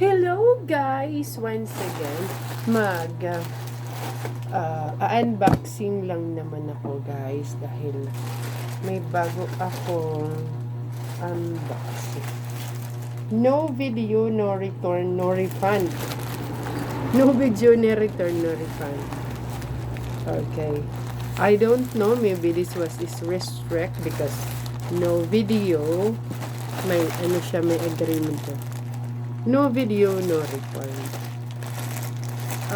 Hello guys! Once again, mag uh, uh, unboxing lang naman ako guys dahil may bago akong unboxing. No video, no return, no refund. No video, no return, no refund. Okay. I don't know, maybe this was is restrict because no video, may ano siya, may agreement to. No video, no refund.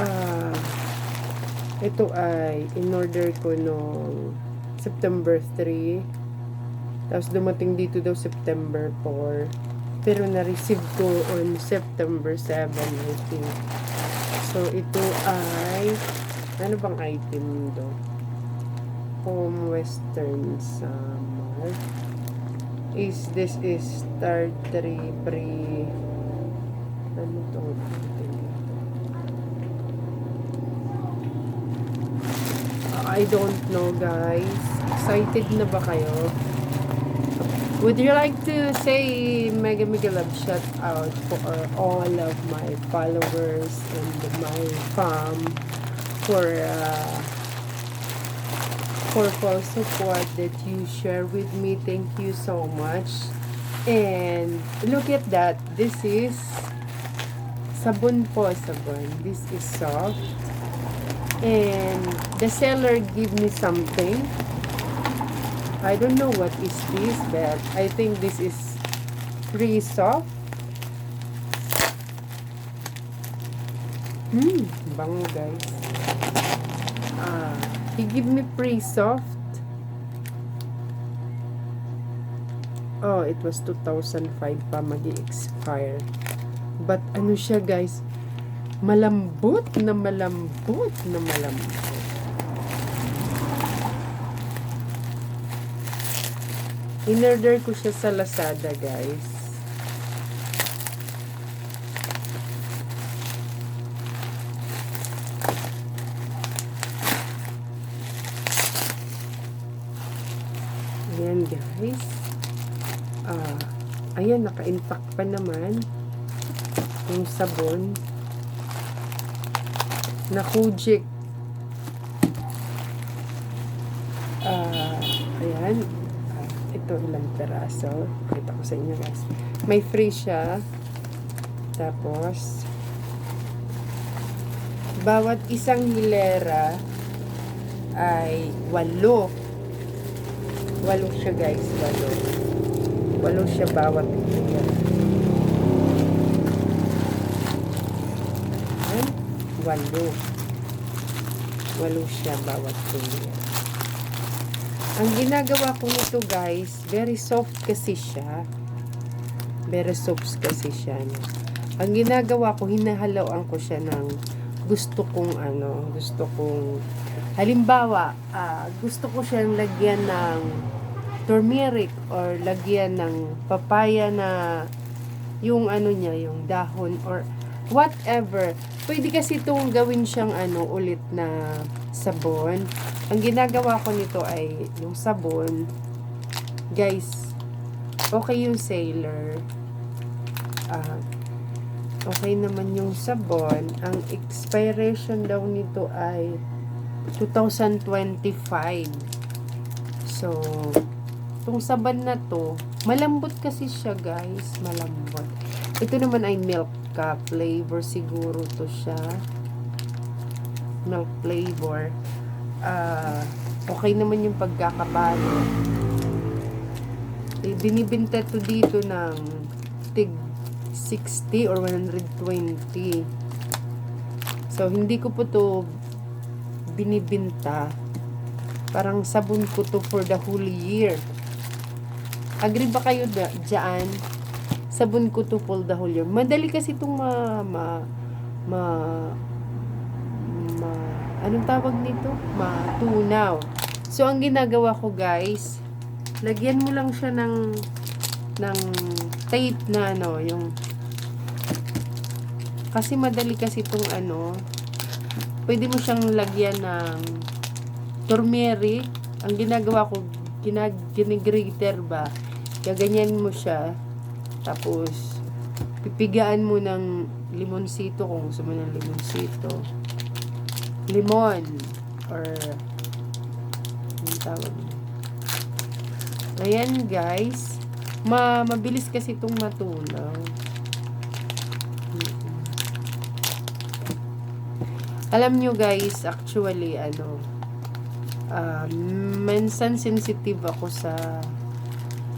Ah, ito ay in-order ko noong September 3. Tapos dumating dito daw September 4. Pero na-receive ko on September 7, I think. So, ito ay ano bang item do? Home Western Summer. Is this is Star 3 pre I don't know guys. Excited na ba kayo? Would you like to say mega mega love shout out for all of my followers and my fam for uh, for full support that you share with me. Thank you so much. And look at that. This is sabon po, sabon. This is soft. And the seller give me something. I don't know what is this, but I think this is pretty soft. Hmm, bango guys. Ah, he give me pretty soft. Oh, it was 2005 pa mag-expire. But ano siya guys, malambot na malambot na malambot. In-order ko siya sa Lazada guys. Ayan guys. Ah, ayan, naka-intact pa naman yung sabon na Kujik. Ah, ayan. Ah, ito ilang peraso. Kita ko sa inyo guys. May free siya. Tapos, bawat isang hilera ay walo. Walo siya guys, walo. Walo siya bawat hilera. Ayan, walo. Walo siya bawat hilera. Ang ginagawa ko nito guys, very soft kasi siya. Very soft kasi siya. Ang ginagawa ko, hinahaloan ko siya ng gusto kong ano, gusto kong halimbawa, ah, gusto ko siyang lagyan ng turmeric or lagyan ng papaya na yung ano niya, yung dahon or whatever. Pwede kasi itong gawin siyang ano ulit na sabon. Ang ginagawa ko nito ay yung sabon. Guys, okay yung sailor. Ah, okay naman yung sabon. Ang expiration daw nito ay 2025. So, itong saban na to, malambot kasi siya guys. Malambot. Ito naman ay milk ka flavor siguro to siya. Milk flavor. Ah, okay naman yung pagkakabalo. Eh, to dito ng tig 60 or 120. So, hindi ko po to binibinta. Parang sabon ko to for the whole year. Agree ba kayo da, dyan? Sabon ko to for the whole year. Madali kasi itong ma, ma, ma, ma, anong tawag nito? Matunaw. So, ang ginagawa ko guys, lagyan mo lang siya ng, ng tape na ano, yung, kasi madali kasi itong ano, pwede mo siyang lagyan ng turmeric. Ang ginagawa ko, ginag, ginigrater ba? Gaganyan mo siya. Tapos, pipigaan mo ng limonsito kung gusto mo ng limonsito. Limon. Or, yung tawag. Ayan guys. Ma mabilis kasi itong matunaw. Alam nyo guys, actually, ano, ah, minsan sensitive ako sa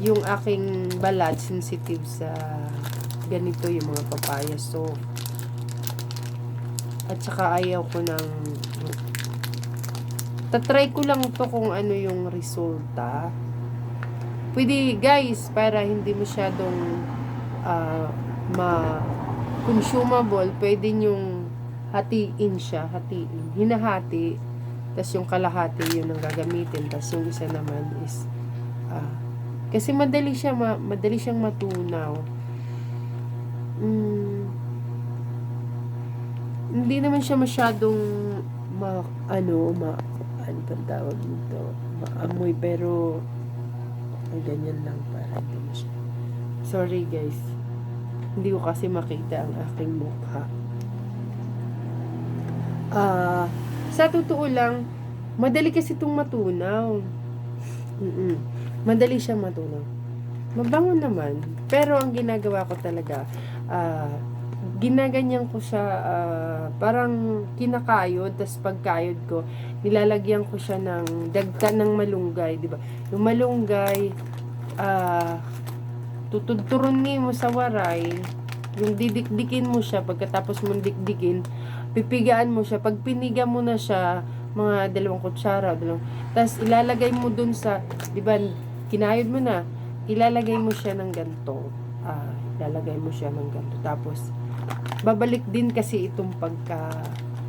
yung aking balat sensitive sa ganito yung mga papaya. So at saka ayaw ko ng tatry ko lang to kung ano yung resulta. Pwede guys para hindi masyadong ah, ma consumable pwede nyong hatiin siya hatiin. Hinahati tas yung kalahati yun ang gagamitin tas yung isa naman is ah, kasi madali siya ma, madali siyang matunaw. Mm, hindi naman siya masyadong ma, ano ma ano bang tawag nito? Maamoy pero ay ganyan lang para hindi masya sorry guys. Hindi ko kasi makita ang aking mukha. Ah sa totoo lang madali kasi itong matunaw. Mm-mm. Madali siya matunaw mabango naman. Pero ang ginagawa ko talaga ah ginaganyan ko siya ah, parang kinakayod tas pagkayod ko nilalagyan ko siya ng dagta ng malunggay di ba? Yung malunggay ah tutudturunin mo sa waray yung didikdikin mo siya pagkatapos mong dikdikin pipigaan mo siya. Pag piniga mo na siya mga dalawang kutsara dalawang tas ilalagay mo dun sa di ba kinayod mo na. Ilalagay mo siya ng ganto ah ilalagay mo siya ng ganto tapos babalik din kasi itong pagka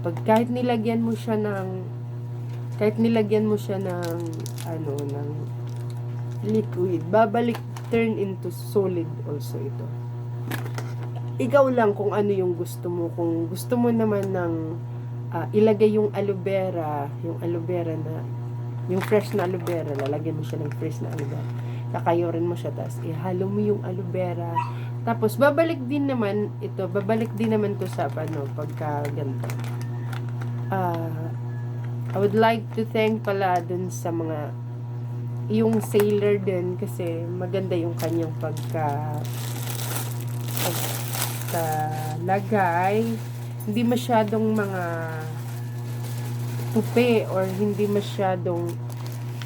pag kahit nilagyan mo siya ng kahit nilagyan mo siya ng ano ng liquid babalik turn into solid also ito. Ikaw lang kung ano yung gusto mo. Kung gusto mo naman ng ah, ilagay yung aloe vera yung aloe vera na yung fresh na aloe vera lalagyan mo siya ng fresh na aloe vera. Kakayorin mo siya tapos ihalo mo yung aloe vera. Tapos, babalik din naman ito, babalik din naman to sa ano, pagka ganito. Ah, I would like to thank pala dun sa mga yung sailor din kasi maganda yung kanyang pagka pagka lagay. Hindi masyadong mga tupi or hindi masyadong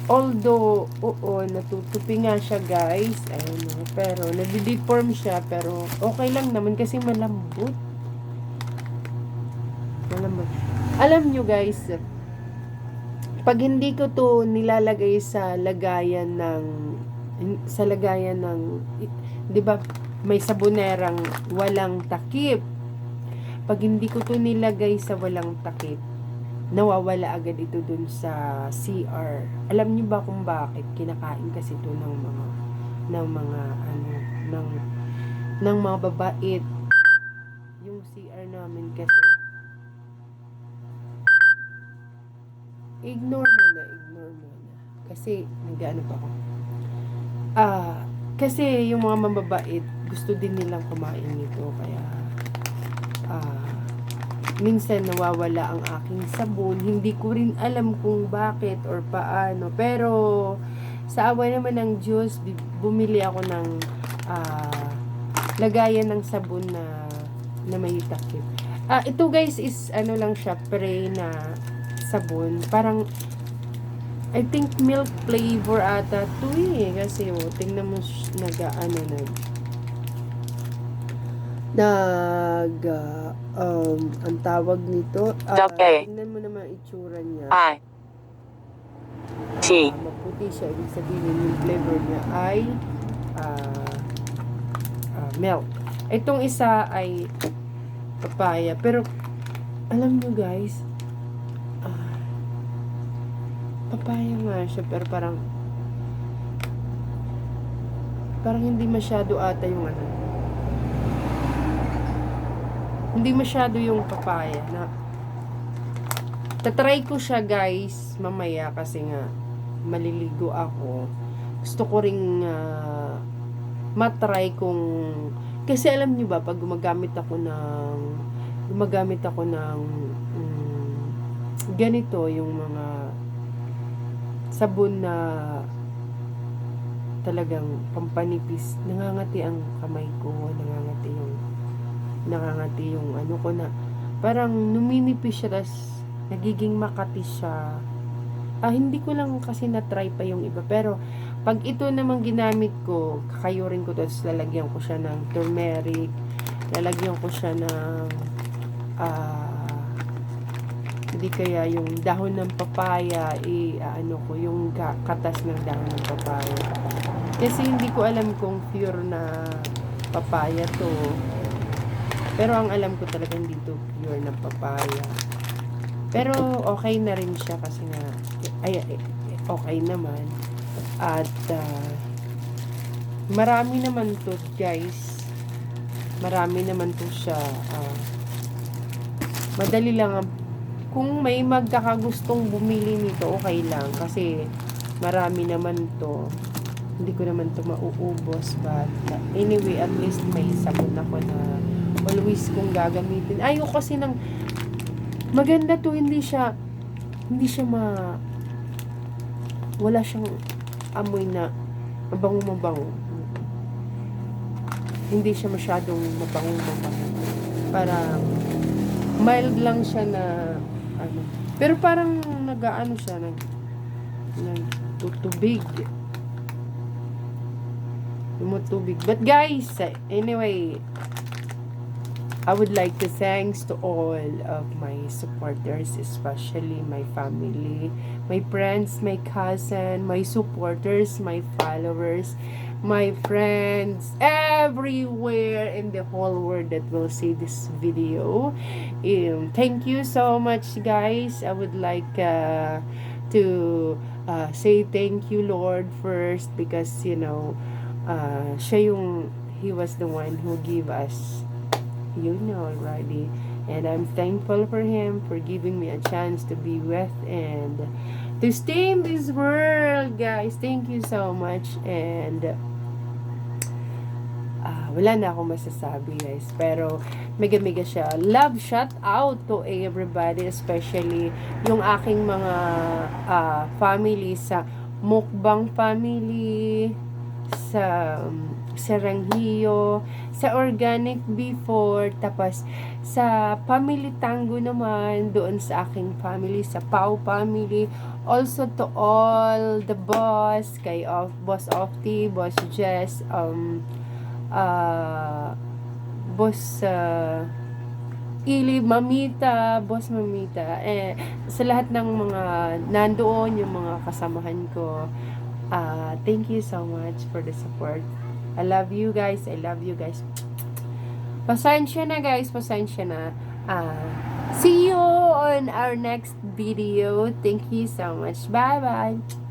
although oo natutupi nga siya guys. Ayun oh, pero nagde-deform siya pero okay lang naman kasi malambot. Malambot. Alam nyo guys pag hindi ko to nilalagay sa lagayan ng sa lagayan ng 'di ba may sabonerang walang takip. Pag hindi ko to nilagay sa walang takip nawawala agad ito dun sa CR. Alam niyo ba kung bakit? Kinakain kasi ito ng mga ng mga ano ng ng mga babait. Yung CR namin kasi ignore mo na, ignore mo na. Kasi nag-ano pa ako. Ah, kasi yung mga mababait gusto din nilang kumain nito kaya ah minsan nawawala ang aking sabon. Hindi ko rin alam kung bakit or paano. Pero, sa awa naman ng Diyos, bumili ako ng ah, lagayan ng sabon na, na may takip. Ah, ito guys is ano lang siya, pre na sabon. Parang, I think milk flavor ata to eh. Kasi, oh, tingnan mo, nag, ano, nag, nag, ah, um, ang tawag nito, ah, Okay. tingnan mo naman itsura niya. I T Ah, maputi siya, ibig sabihin yung flavor niya ay ah, ah, milk. Itong isa ay papaya. Pero, alam nyo guys, ah, papaya nga siya, pero parang parang hindi masyado ata yung ano. Hindi masyado yung papaya na Tatry ko siya guys mamaya kasi nga maliligo ako. Gusto ko ring ah, matry kung Kasi alam niyo ba, pag gumagamit ako ng, gumagamit ako ng, mm, ganito, yung mga sabon na talagang pampanipis, nangangati ang kamay ko, nangangati yung, nangangati yung ano ko na, parang numinipis siya, tas nagiging makati siya. Ah, hindi ko lang kasi na-try pa yung iba, pero pag ito naman ginamit ko, kakayurin ko tapos lalagyan ko siya ng turmeric, lalagyan ko siya ng, ah, hindi kaya yung dahon ng papaya, i ano ko, yung ka- katas ng dahon ng papaya. Kasi hindi ko alam kung pure na papaya to. Pero ang alam ko talaga hindi to pure na papaya. Pero okay na rin siya kasi nga, ay, ay, okay naman. At ah, marami naman to guys. Marami naman to siya. ah, madali lang ang kung may magkakagustong bumili nito, okay lang. Kasi marami naman to. Hindi ko naman to mauubos. But uh, anyway, at least may sabon ako na always kong gagamitin. Ayoko kasi ng maganda to. Hindi siya hindi siya ma wala siyang amoy na mabango mabango. Hindi siya masyadong mabango mabango. Parang mild lang siya na ano. Pero parang nag-ano siya nag nagtutubig. Tumutubig. But guys, anyway, I would like to thanks to all of my supporters, especially my family, my friends, my cousin, my supporters, my followers, my friends, everywhere in the whole world that will see this video. Um, thank you so much, guys. I would like uh, to uh, say thank you, Lord, first because you know, uh, siya yung He was the one who gave us you know already. And I'm thankful for him for giving me a chance to be with and to stay in this world, guys. Thank you so much. And ah, wala na akong masasabi, guys. Pero mega-mega siya. Love shout out to everybody, especially yung aking mga ah, family sa Mukbang family, sa um, sa Ranghiyo, sa Organic before, tapos sa Family Tango naman, doon sa aking family, sa Pau family, also to all the boss, kay of, Boss Ofty, Boss Jess, um, uh, Boss, uh, Ili, Mamita, Boss Mamita, eh, sa lahat ng mga nandoon, yung mga kasamahan ko, uh, thank you so much for the support. I love you guys. I love you guys. Pasensya na guys. Pasensya na. Ah, see you on our next video. Thank you so much. Bye-bye.